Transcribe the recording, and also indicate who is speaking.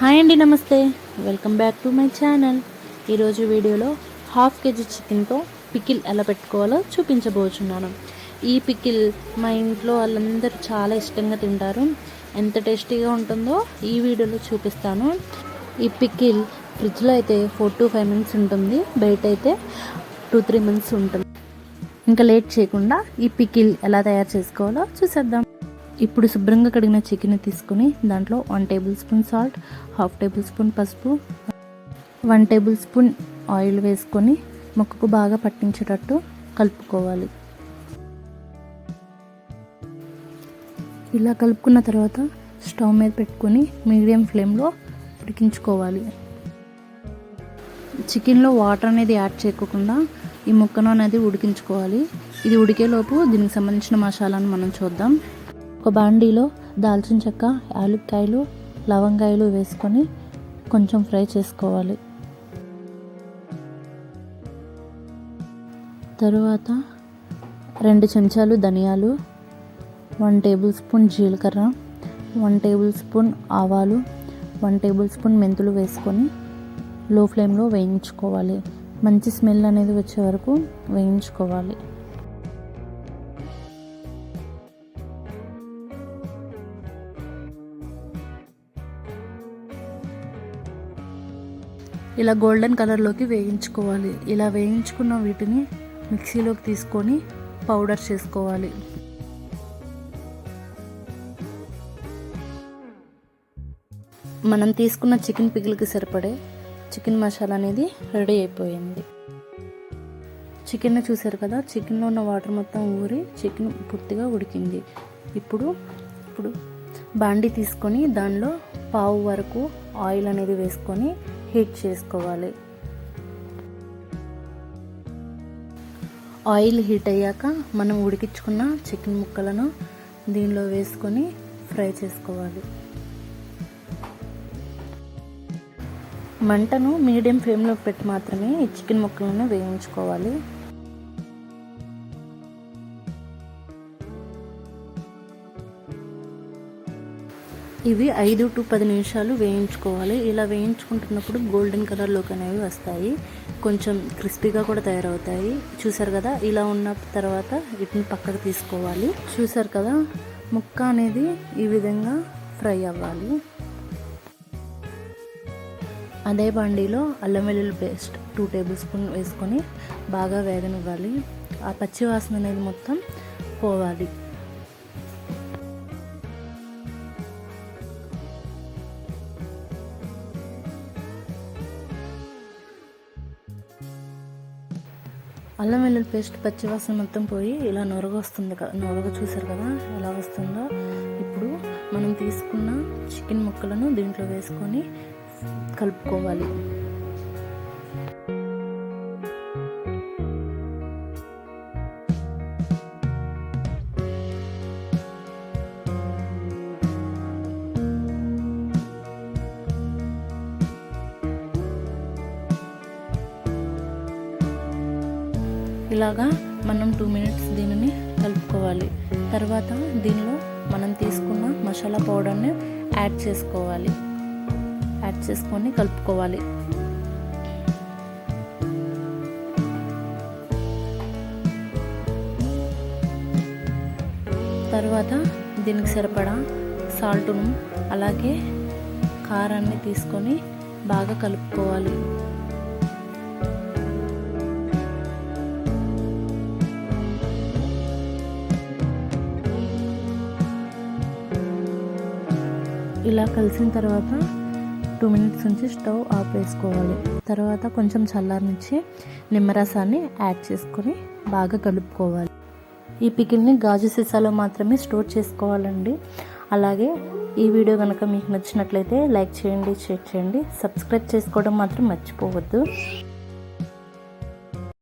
Speaker 1: hi అండి నమస్తే welcome back to my channel ఈరోజు వీడియోలో హాఫ్ కేజీ చికెన్తో పికిల్ ఎలా పెట్టుకోవాలో చూపించబోతున్నాను ఈ పికిల్ మా ఇంట్లో వాళ్ళందరూ చాలా ఇష్టంగా తింటారు ఎంత టేస్టీగా ఉంటుందో ఈ వీడియోలో చూపిస్తాను ఈ పికిల్ ఫ్రిడ్జ్లో అయితే ఫోర్ టు ఫైవ్ మినిట్స్ ఉంటుంది బయట అయితే టూ త్రీ మంత్స్ ఉంటుంది ఇంకా లేట్ చేయకుండా ఈ పికిల్ ఎలా తయారు చేసుకోవాలో చూసేద్దాం ఇప్పుడు శుభ్రంగా కడిగిన చికెన్ తీసుకుని దాంట్లో one tablespoon salt half tablespoon పసుపు వన్ టేబుల్ స్పూన్ ఆయిల్ వేసుకొని ముక్కకు బాగా పట్టించేటట్టు కలుపుకోవాలి ఇలా కలుపుకున్న తర్వాత స్టవ్ మీద పెట్టుకొని మీడియం ఫ్లేమ్లో ఉడికించుకోవాలి చికెన్లో వాటర్ అనేది యాడ్ చేయకుండా ఈ ముక్కను అనేది ఉడికించుకోవాలి ఇది ఉడికేలోపు దీనికి సంబంధించిన మసాలాను మనం చూద్దాం ఒక బాండీలో దాల్చిన చెక్క యాలుక్కాయలు లవంగాయలు వేసుకొని కొంచెం ఫ్రై చేసుకోవాలి తరువాత రెండు చెంచాలు ధనియాలు వన్ టేబుల్ స్పూన్ జీలకర్ర వన్ టేబుల్ స్పూన్ ఆవాలు వన్ టేబుల్ స్పూన్ మెంతులు వేసుకొని లో ఫ్లేమ్లో వేయించుకోవాలి మంచి స్మెల్ అనేది వచ్చే వరకు వేయించుకోవాలి ఇలా గోల్డెన్ కలర్లోకి వేయించుకోవాలి ఇలా వేయించుకున్న వీటిని మిక్సీలోకి తీసుకొని పౌడర్ చేసుకోవాలి మనం తీసుకున్న చికెన్ పిగులకి సరిపడే చికెన్ మసాలా అనేది రెడీ అయిపోయింది చికెన్ చూసారు కదా చికెన్లో ఉన్న వాటర్ మొత్తం ఊరి చికెన్ పూర్తిగా ఉడికింది ఇప్పుడు ఇప్పుడు బాండి తీసుకొని దానిలో పావు వరకు ఆయిల్ అనేది వేసుకొని హీట్ చేసుకోవాలి ఆయిల్ హీట్ అయ్యాక మనం ఉడికించుకున్న చికెన్ ముక్కలను దీనిలో వేసుకొని ఫ్రై చేసుకోవాలి మంటను మీడియం ఫ్లేమ్లో పెట్టి మాత్రమే చికెన్ ముక్కలను వేయించుకోవాలి ఇవి ఐదు టు పది నిమిషాలు వేయించుకోవాలి ఇలా వేయించుకుంటున్నప్పుడు గోల్డెన్ కలర్లోకి అనేవి వస్తాయి కొంచెం క్రిస్పీగా కూడా తయారవుతాయి చూసారు కదా ఇలా ఉన్న తర్వాత వీటిని పక్కకు తీసుకోవాలి చూసారు కదా ముక్క అనేది ఈ విధంగా ఫ్రై అవ్వాలి అదే బండిలో అల్లం వెల్లుల్లి పేస్ట్ టూ టేబుల్ స్పూన్ వేసుకొని బాగా వేగనివ్వాలి ఆ పచ్చివాసన అనేది మొత్తం పోవాలి అల్లం వెల్లుల్లి పేస్ట్ పచ్చివాసన మొత్తం పోయి ఇలా నొరగ వస్తుంది కదా నొరగ చూసారు కదా ఎలా వస్తుందో ఇప్పుడు మనం తీసుకున్న చికెన్ ముక్కలను దీంట్లో వేసుకొని కలుపుకోవాలి ఇలాగా మనం టూ మినిట్స్ దీనిని కలుపుకోవాలి తర్వాత దీనిలో మనం తీసుకున్న మసాలా పౌడర్ని యాడ్ చేసుకోవాలి యాడ్ చేసుకొని కలుపుకోవాలి తర్వాత దీనికి సరిపడా సాల్ట్ను అలాగే కారాన్ని తీసుకొని బాగా కలుపుకోవాలి ఇలా కలిసిన తర్వాత టూ మినిట్స్ నుంచి స్టవ్ ఆఫ్ వేసుకోవాలి తర్వాత కొంచెం చల్లారనిచ్చి నిమ్మరసాన్ని యాడ్ చేసుకొని బాగా కలుపుకోవాలి ఈ పికిల్ని గాజు సీసాలో మాత్రమే స్టోర్ చేసుకోవాలండి అలాగే ఈ వీడియో కనుక మీకు నచ్చినట్లయితే లైక్ చేయండి షేర్ చేయండి సబ్స్క్రైబ్ చేసుకోవడం మాత్రం మర్చిపోవద్దు